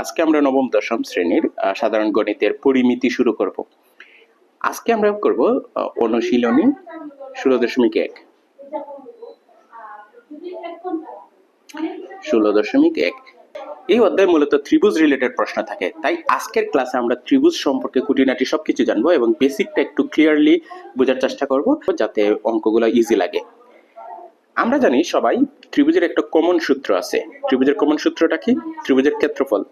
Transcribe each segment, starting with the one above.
আজকে আমরা নবম, দশম শ্রেণির সাধারণ গণিতের পরিমিতি শুরু করব। আজকে আমরা করব অনুশীলনী ষোলো দশমিক এক। ষোলো দশমিক এক। এই অধ্যায় মূলত ত্রিভুজ রিলেটেড প্রশ্ন থাকে। তাই আজকের ক্লাসে আমরা ত্রিভুজ সম্পর্কে খুঁটিনাটি সবকিছু জানব এবং বেসিকটা একটু ক্লিয়ারলি বোঝার চেষ্টা করব, যাতে অঙ্কগুলো ইজি লাগে। আমরা জানি সবাই ত্রিভুজের একটা কমন সূত্র আছে। ত্রিভুজের কমন সূত্রটা কি? ত্রিভুজের ক্ষেত্রফল।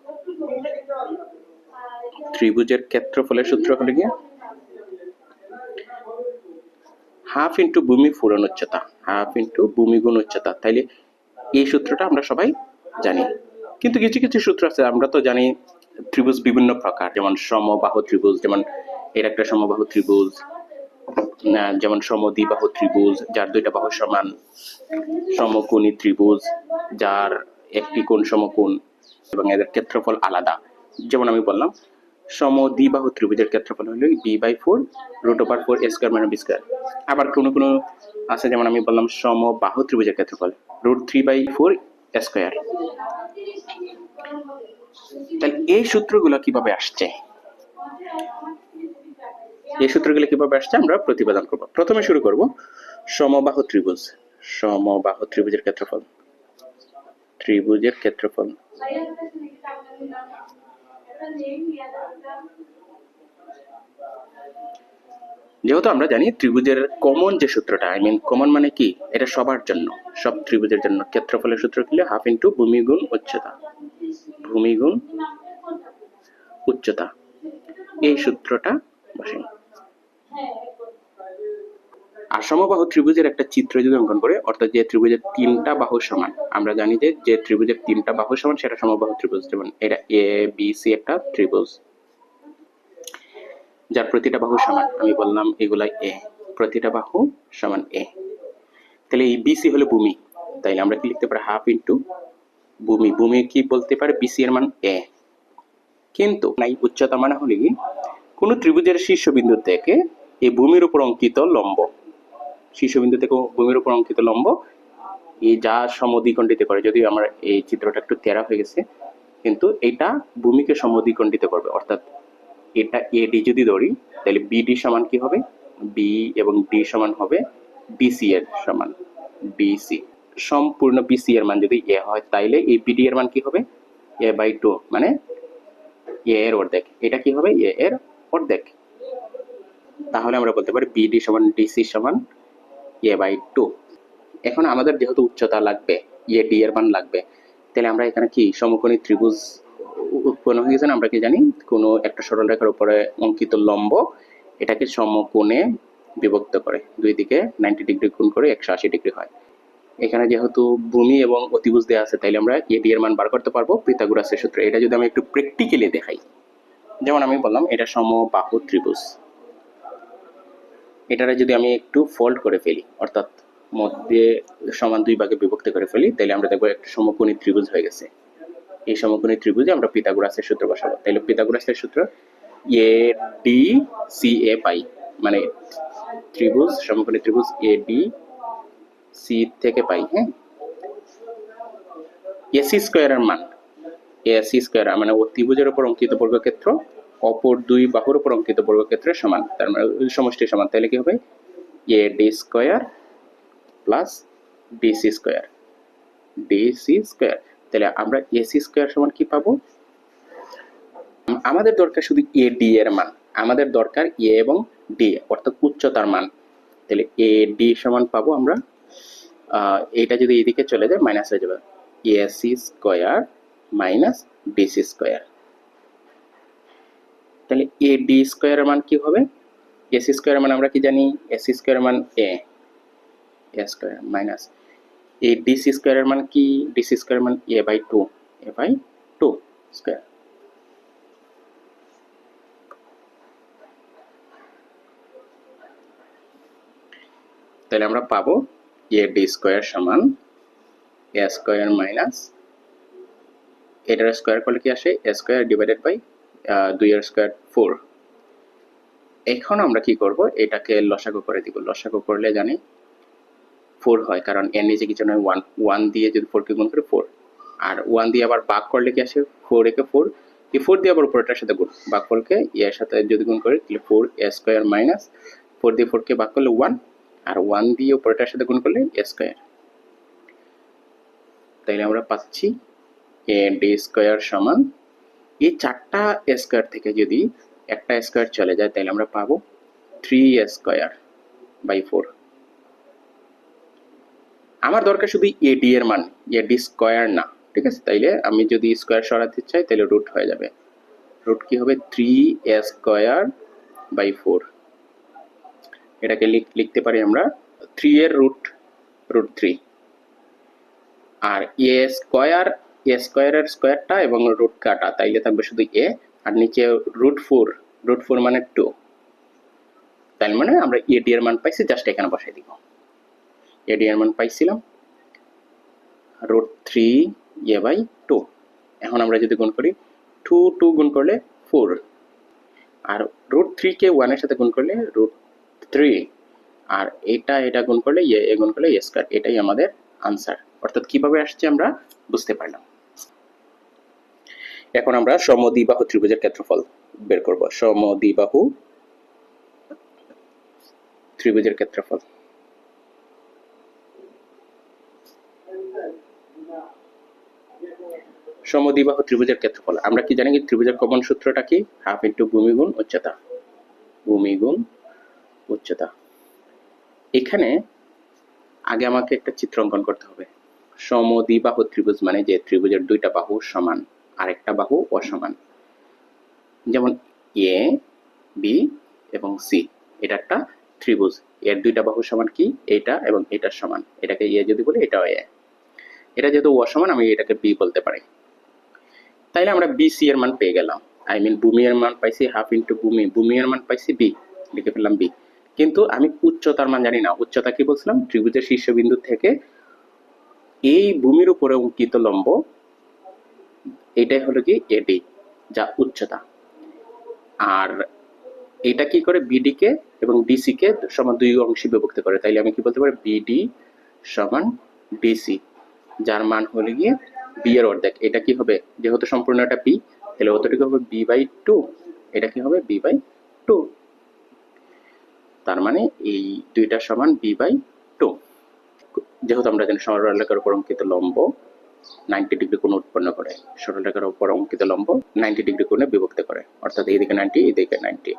ত্রিভুজের ক্ষেত্রফলের সূত্র হলো কি? হাফ ইন্টু ভূমি ফুরন উচ্চতা, হাফ ইন্টু ভূমি গুণ উচ্চতা। তাইলে এই সূত্রটা আমরা সবাই জানি। কিন্তু কিছু কিছু সূত্র আছে, আমরা তো জানি ত্রিভুজ বিভিন্ন প্রকার, যেমন সমবাহু ত্রিভুজ, যেমন এর একটা সমবাহু ত্রিভুজ যেমন সমদ্বিবাহু ত্রিভুজ, যার দুইটা বাহু সমান সমকোণী ত্রিভুজ, যার একটি কোণ সমকোণ এবং এদের ক্ষেত্রফল আলাদা। যেমন আমি বললাম সমদ্বিবাহু ত্রিভুজের ক্ষেত্রফল হলো B by four root over four square মানে বি স্কোয়ার আবার কোনো কোনো আছে, যেমন আমি বললাম সমবাহু ত্রিভুজের ক্ষেত্রফল root three by four square তাহলে এই সূত্রগুলো কীভাবে আসছে? এই সূত্রগুলো কীভাবে আসছে আমরা প্রতিপাদন করব। প্রথমে শুরু করব সমবাহু ত্রিভুজ সমবাহু ত্রিভুজের ক্ষেত্রফল ত্রিভুজের ক্ষেত্রফল। যেহেতু আমরা জানি ত্রিভুজের কমন যে সূত্রটা আই মিন কমন মানে কি? এটা সবার জন্য। সব ত্রিভুজের জন্য। ক্ষেত্রফলের সূত্র কি হাফ ইন্টু ভূমি গুণ উচ্চতা। ভূমি গুণ উচ্চতা। এই সূত্রটা বসে আর সমবাহু ত্রিভুজের একটা চিত্র যদি অঙ্কন করে, অর্থাৎ যে ত্রিভুজের তিনটা বাহু সমান, আমরা জানি যে যে ত্রিভুজের তিনটা বাহু সমান, সেটা সমবাহু ত্রিভুজ। যেমন এটা এ বি সি একটা ত্রিভুজ। যার প্রতিটা বাহু সমান, আমি বললাম এগুলা এ প্রতিটা বাহু সমান এ তাহলে এই বিসি হলো ভূমি। তাইলে আমরা কি লিখতে পারি? হাফ ইন্টু ভূমি। ভূমি কি বলতে পারে? বিসি এর মান এ কিন্তু নাই, উচ্চতা মানে হলে কোন ত্রিভুজের শীর্ষবিন্দু থেকে এই ভূমির উপর অঙ্কিত লম্ব। শীর্ষবিন্দু থেকে ভূমির উপর অঙ্কিত লম্ব এই যা সমদ্বিখণ্ডিত করে। যদিও আমার এই চিত্রটা একটু তেরা হয়ে গেছে, কিন্তু এটা ভূমিকে সমদ্বিখণ্ডিত করবে। অর্থাৎ এটা এডি যদি ধরি, তাহলে বিডি সমান কি হবে? বি এবং ডি সমান হবে বিসি এর সমান বিসি সম্পূর্ণ বিসি এর মান যদি এ হয়, তাইলে এই বিডি এর মান কি হবে? এ বাই টু মানে এ এর অর্ধেক। এটা কি হবে? এ এর অর্ধেক। তাহলে আমরা বলতে পারি বিডি সমান ডিসি সমান এ বাই টু এখন আমাদের যেহেতু উচ্চতা লাগবে এ ডি এর মান লাগবে, তাহলে আমরা এখানে কি সমকোণী ত্রিভুজ উৎপন্ন হয়ে গেছে? আমরা কি জানি, কোনো একটা সরল রেখার উপরে অঙ্কিত লম্ব এটাকে সমকোণে বিভক্ত করে। দুই দিকে নাইনটি ডিগ্রি গুণ করে একশো আশি ডিগ্রি হয়। এখানে যেহেতু ভূমি এবং অতিভুজ দেওয়া আছে, তাইলে আমরা এডি এর মান বার করতে পারব পিথাগোরাসের সূত্র। এটা যদি আমি একটু প্র্যাকটিক্যালি দেখাই, যেমন আমি বললাম, এটা সমবাহু ত্রিভুজ। এটারে যদি আমি একটু ফোল্ড করে ফেলি, অর্থাৎ মধ্যে সমান দুই ভাগে বিভক্ত করে ফেলি তাহলে আমরা দেখব একটা সমকোণী ত্রিভুজ হয়ে গেছে। এই সমকোণী ত্রিভুজে আমরা পিথাগোরাসের সূত্র বসাবো। তাহলে পিথাগোরাসের সূত্র এ ডি সি এ পাই। মানে ত্রিভুজ, সমকোণী ত্রিভুজ এ ডি সি থেকে পাই হ্যাঁ? এসি স্কোয়ারের মান এসি স্কোয়ার মানে ও ত্রিভুজের উপর অঙ্কিত বর্গক্ষেত্র অপর দুই বাহুর উপর অঙ্কিত বর্গক্ষেত্রের সমান। তার মানে সমষ্টি সমান। তাহলে কি হবে? A D square plus DC square DC square তাহলে আমরা এসি স্কোয়ার সমান কি পাবো? আমাদের দরকার শুধু এ ডি এর মান। আমাদের দরকার এ এবং ডি অর্থাৎ উচ্চতার মান। তাহলে এ ডি সমান পাবো আমরা এটা যদি এদিকে চলে যায় মাইনাস হয়ে যাবে। AC square minus DC square তাহলে এ ডি স্কোয়ারের মান কি হবে? এসি স্কোয়ারের মান আমরা কি জানি? এসি স্কোয়ারের মান এ। এ স্কোয়ার মাইনাস এই ডিসি স্কোয়ারের মান কি? ডিসি স্কোয়ারের মান A by two, A by two square. তাহলে আমরা পাবো এ ডি স্কোয়ার সমান এ স্কোয়ার মাইনাস এটার স্কোয়ার করলে কি আসে? এ স্কোয়ার ডিভাইডেড বাই দুই এর স্কোয়ার ফোর এখন আমরা কি করব? এটাকে লসাগু করে দিব। লসাগু করলে জানি ফোর হয়, কারণ এর নিচে কিছু নয় ওয়ান ওয়ান দিয়ে যদি ফোরকে গুণ করি ফোর আর ওয়ান দিয়ে আবার ভাগ করলে কি আসে? ফোর একে ফোর এই ফোর দিয়ে আবার উপরটার সাথে গুণ। ভাগফলকে এর সাথে যদি গুণ করি, তাহলে four A square minus four দিয়ে ফোরকে ভাগ করলে ওয়ান আর ওয়ান দিয়ে উপরটার সাথে গুণ করলে এ স্কোয়ার তাইলে আমরা পাচ্ছি এ ডি স্কোয়ার সমান এই চারটা স্কোয়ার থেকে যদি একটা স্কোয়ার চলে যায়, তাহলে আমরা পাবো থ্রি স্কোয়ার বাই ফোর আমার দরকার শুধু এডি এর মান এডি স্কোয়ার না, ঠিক আছে? তাইলে আমি যদি স্কোয়ার সরাতে চাই, তাহলে রুট হয়ে যাবে। রুট কি হবে থ্রি স্কোয়ার বাই ফোর এটাকে লিখ- লিখতে পারি আমরা থ্রি এর রুট রুট থ্রি আর এ স্কোয়ার এ স্কোয়ারের স্কোয়ারটা এবং রুট কাটা, তাইলে থাকবে শুধু এ আর নিচে রুট ফোর রুট ফোর মানে টু তাই মানে আমরা এডি এর মান পাইছি জাস্ট এখানে বসাই দিব। এডি এর মান পাইছিলাম root three A by two এখন আমরা যদি গুণ করি টু টু গুণ করলে ফোর আর রুট থ্রিকে ওয়ানের সাথে গুণ করলে রুট থ্রি আর এটা এটা গুণ করলে এ গুণ করলে এ স্কোয়ার এটাই আমাদের আনসার অর্থাৎ কীভাবে আসছে আমরা বুঝতে পারলাম। এখন আমরা সমদ্বিবাহু ত্রিভুজের ক্ষেত্রফল বের করব। সমদ্বিবাহু ত্রিভুজের ক্ষেত্রফল। সমদ্বিবাহু ত্রিভুজের ক্ষেত্রফল। আমরা কি জানি ত্রিভুজের কমন সূত্রটা কি? হাফ ইন্টু ভূমি গুণ উচ্চতা। ভূমি গুণ উচ্চতা। এখানে আগে আমাকে একটা চিত্র অঙ্কন করতে হবে। সমদ্বিবাহু ত্রিভুজ মানে যে ত্রিভুজের দুইটা বাহু সমান। আরেকটা বাহু অসমান। যেমন এ বি এবং সি এটা একটা ত্রিভুজ। এর দুইটা বাহু সমান কি? এটা এবং এটার সমান। এটাকে এ যদি বলি, এটাও এ এটা যেহেতু অসমান, আমি এটাকে বি বলতে পারি। তাইলে আমরা বি সি এর মান পেয়ে গেলাম। আই মিন ভূমি এর মান পাইছি হাফ ইন্টু ভূমি। ভূমি এর মান পাইছি বি লিখে ফেললাম বি কিন্তু আমি উচ্চতার মান জানি না। উচ্চতা কি বলছিলাম? ত্রিভুজের শীর্ষবিন্দু থেকে এই ভূমির উপরে অঙ্কিত লম্ব এটাই হলো কি এডি যা উচ্চতা। আর এটা কি করে বিডি কে এবং ডিসি কে সমান দুই অংশে বিভক্ত করে? তাইলে আমি কি বলতে পারি? বিডি সমান ডিসি যার মান হলে গিয়ে বি এর অর্ধেক। এটা কি হবে? যেহেতু সম্পূর্ণ এটা বি তাহলে অতটুকু হবে বি বাই টু এটা কি হবে? বি বাই টু তার মানে এই দুইটা সমান বি বাই টু যেহেতু আমরা জানি সরলরেখার উপর অঙ্কিত লম্ব নাইনটি ডিগ্রি কোণ উৎপন্ন করে। সরলরেখার উপর অঙ্কিত লম্ব নাইনটি ডিগ্রি কোণে বিভক্ত করে, অর্থাৎ এইদিকে নাইনটি এইদিকে নাইনটি।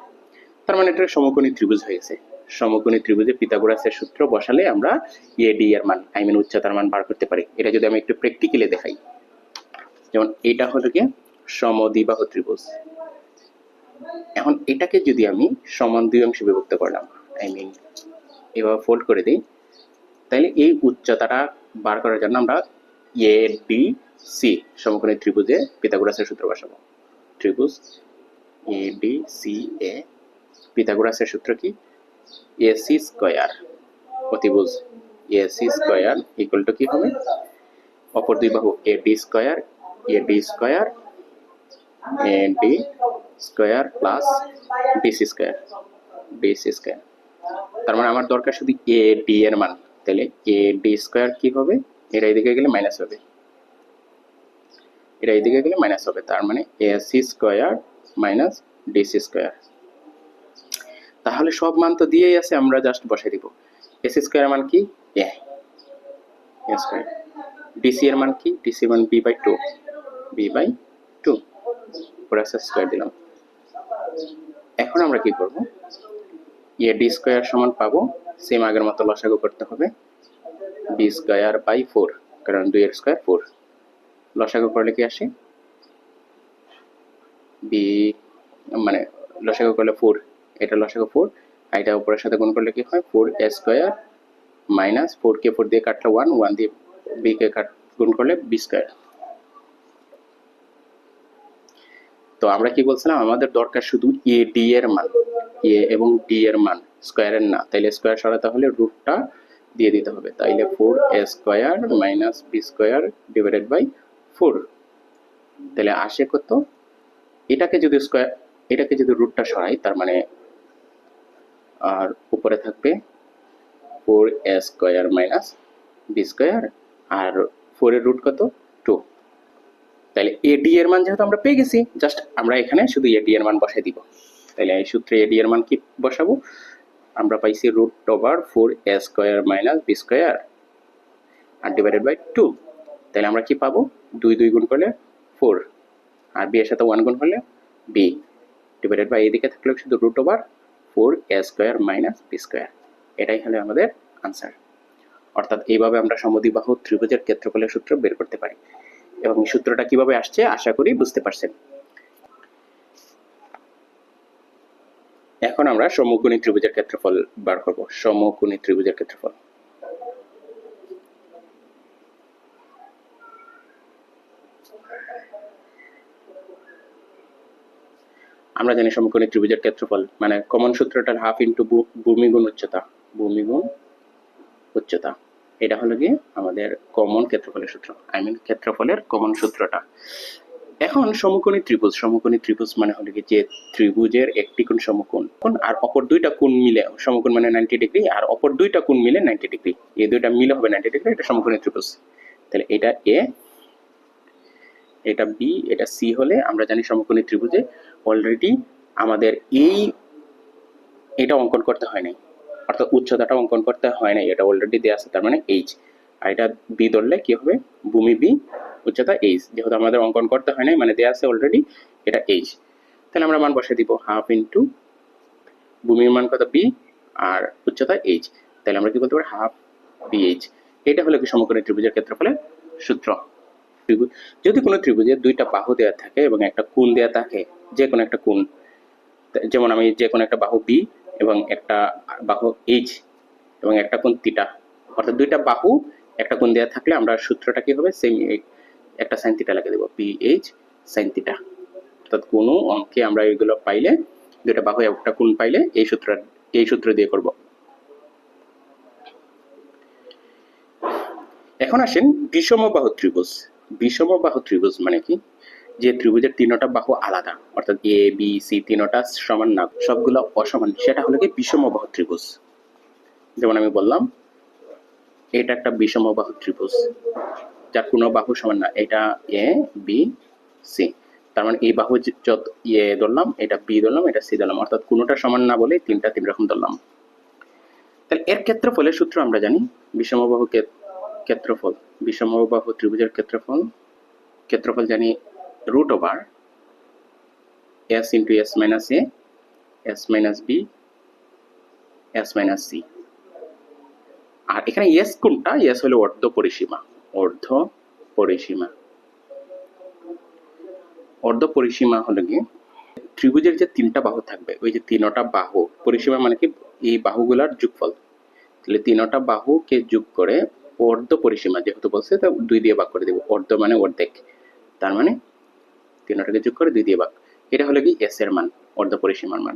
তার মানে এটা সমকোণী ত্রিভুজ হয়েছে সমকোণী ত্রিভুজে পিথাগোরাসের সূত্র বসালে আমরা এডি এর মান আই মিন উচ্চতার মান বার করতে পারি। এটা যদি আমি একটু প্র্যাকটিক্যালি দেখাই। যেমন এটা হলো কি সমদ্বিবাহু ত্রিভুজ। এখন এটাকে যদি আমি সমান দুই অংশে বিভক্ত করলাম আই মিন এভাবে ফোল্ড করে দিই, তাহলে এই উচ্চতাটা বার করার জন্য আমরা এ ডি সি সমকোণী ত্রিভুজে পিথাগোরাসের সূত্র বসাবো। ত্রিভুজ এ ডি সি এ পিথাগোরাসের সূত্র কি? A C square. অতিভুজ A C square equal to কি হবে? অপর দুই বাহু A D square A D square A D square plus DC square DC square. তার মানে আমার দরকার শুধু এ ডি এর মান। তাহলে এ ডি স্কোয়ার কি হবে? এটা এদিকে গেলে মাইনাস হবে। এটা এদিকে গেলে মাইনাস হবে, তার মানে A C square minus DC square তাহলে সব মান তো দিয়েই আছে, আমরা জাস্ট বসাই দিব। এস স্কোয়ার মান কি? এ স্কোয়ার ডিসি এর মান কি? ডিসি মান B by two B by two উপরে স্কোয়ার দিলাম। এখন আমরা কি করব? এ ডি স্কোয়ার সমান পাবো সেম আগের মতো লসাগু করতে হবে। বি স্কোয়ার বাই ফোর, কারণ দুই এর স্কোয়ার ফোর। লসাগু করলে কি আসে। বি মানে লসাগু করলে ফোর, এটা লসাগু ফোর এটা উপরের সাথে গুণ করলে কি হয়? Four A square minus four K four দিয়ে কাটলে ওয়ান ওয়ান দিয়ে বি কে কাট, গুণ করলে বি স্কোয়ার। তো আমরা কি বলছিলাম? আমাদের দরকার শুধু এ ডি এর মান, এ এবং ডি এর মান, স্কোয়ারের না। তাইলে স্কোয়ার সরাতে হলে রুটটা দিয়ে দিতে হবে। তাইলে four A square minus B square divided by four তাহলে আসে কত? এটাকে যদি স্কোয়ার এটাকে যদি রুটটা সরাই, তার মানে আর উপরে থাকবে four A square minus B square R four এর রুট কত? টু তাহলে এডি এর মান যেহেতু আমরা পেয়ে গেছি জাস্ট আমরা এখানে শুধু এডি এর মান বসাই দিব। তাহলে এই সূত্রে এডি এর মান কি বসাবো? আমরা পাইছি root over four A square minus B square R divided by two তাহলে আমরা কি পাবো? দুই দুই গুণ করলে ফোর আর বি এর সাথে ওয়ান গুণ করলে বি ডিভাইডেড বাই এদিকে থাকলে শুধু root over four A square minus B square এটাই হলো আমাদের আনসার অর্থাৎ এইভাবে আমরা সমদ্বিবাহু ত্রিভুজের ক্ষেত্রফলের সূত্র বের করতে পারি। এবং সূত্রটা কীভাবে আসছে? আশা করি বুঝতে পারছেন। এখন আমরা সমকোণী ত্রিভুজের ক্ষেত্রফল বার করব। সমকোণী ত্রিভুজের ক্ষেত্রফল। আমরা জানি সমকোণী ত্রিভুজের ক্ষেত্রফল মানে কমন সূত্রটার হাফ ইন্টু ভূমি গুণ উচ্চতা। ভূমি গুণ উচ্চতা। এটা হলো গিয়ে আমাদের কমন ক্ষেত্রফলের সূত্র আই মিন ক্ষেত্রফলের কমন সূত্রটা। এখন সমকোণী ত্রিভুজ সমকোণী ত্রিভুজ মানে হলো কি যে ত্রিভুজের একটি কোণ সমকোণ, কোণ আর অপর দুইটা কোণ মিলে, সমকোণ মানে নাইনটি ডিগ্রি আর অপর দুইটা কোণ মিলে নাইনটি ডিগ্রি এই দুইটা মিলে হবে নাইনটি ডিগ্রি এটা সমকোণী ত্রিভুজ। তাহলে এটা এ এটা বি এটা সি হলে আমরা জানি সমকোণী ত্রিভুজে অলরেডি আমাদের এই, এটা অঙ্কন করতে হয় নাই। অর্থাৎ উচ্চতাটা অঙ্কন করতে হয় নাই, এটা অলরেডি দেওয়া আছে, তার মানে এইচ আর এটা বি ধরলে কি হবে? ভূমি বি উচ্চতা এইচ যেহেতু আমাদের অঙ্কন করতে হয় নাই মানে দেওয়া আছে অলরেডি এটা এইচ তাহলে আমরা মান বসে দিব হাফ ইন্টু ভূমির মান কত বি আর উচ্চতা এইচ তাহলে আমরা কি বলতে পারি? হাফ বি এইচ এটা হলো কি সমকোণী ত্রিভুজের ক্ষেত্রফলের সূত্র। ত্রিভুজ, যদি কোনো ত্রিভুজে দুইটা বাহু দেওয়া থাকে এবং একটা কোণ দেওয়া থাকে যে কোনো একটা কোণ যেমন আমি যে কোনো একটা বাহু বি এবং একটা বাহু এইচ এবং একটা কোণ তিটা অর্থাৎ দুইটা বাহু একটা কোণ দেওয়া থাকলে আমরা সূত্রটা কি হবে? সেম একটা সাইন থিটা লাগিয়ে দেবো। পি এইচ সাইন থিটা অর্থাৎ কোনো অঙ্কে আমরা এগুলো পাইলে, দুইটা বাহু একটা কোণ পাইলে এই সূত্র এই সূত্র দিয়ে করব। এখন আসেন বিষমবাহু ত্রিভুজ। বিষমবাহু ত্রিভুজ মানে কি? যে ত্রিভুজের তিনটা বাহু আলাদা। অর্থাৎ এ বি সি তিনটা সমান না, সবগুলো অসমান। সেটা হলো কি বিষমবাহু ত্রিভুজ। যেমন আমি বললাম এটা একটা বিষমবাহু ত্রিভুজ। যার কোনো বাহু সমান না, এটা এ বি সি তার মানে এই বাহু যত এ ধরলাম, এটা বি ধরলাম, এটা সি ধরলাম। অর্থাৎ কোনোটা সমান না বলে তিনটা তিন রকম ধরলাম। তাহলে এর ক্ষেত্রফলের সূত্র আমরা জানি, বিষমবাহু ক্ষে- ক্ষেত্রফল। বিষমবাহু ত্রিভুজের ক্ষেত্রফল ক্ষেত্রফল জানি root over S into S minus A S minus B S minus C আর এখানে এস কোনটা? এস হলো অর্ধ পরিসীমা। অর্ধ পরিসীমা। অর্ধ পরিসীমা হলো গিয়ে ত্রিভুজের যে তিনটা বাহু থাকবে, ওই যে তিনটা বাহু, পরিসীমা মানে কি? এই বাহুগুলার যোগফল। তাহলে তিনটা বাহুকে যোগ করে অর্ধ পরিসীমা, যেহেতু বলছে, তা দুই দিয়ে ভাগ করে দেবো। অর্ধ মানে অর্ধেক। তার মানে তিনটাকে যোগ করে দুই দিয়ে ভাগ। এটা হলো কি এস এর মান, অর্ধ পরিসীমার মান।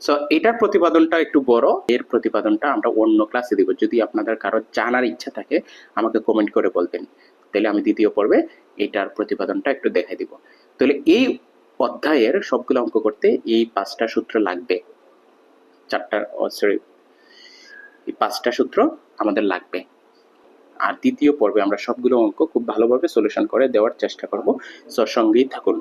সো এটার প্রতিপাদনটা একটু বড়। এর প্রতিপাদনটা আমরা অন্য ক্লাসে দিব। যদি আপনাদের কারও জানার ইচ্ছা থাকে, আমাকে কমেন্ট করে বলবেন। তাহলে আমি দ্বিতীয় পর্বে এটার প্রতিপাদনটা একটু দেখাই দিব। তাহলে এই অধ্যায়ের সবগুলো অঙ্ক করতে এই পাঁচটা সূত্র লাগবে। চারটা সরি এই পাঁচটা সূত্র আমাদের লাগবে। আর দ্বিতীয় পর্বে আমরা সবগুলো অঙ্ক খুব ভালোভাবে সলিউশন করে দেওয়ার চেষ্টা করব। সো সঙ্গেই থাকুন।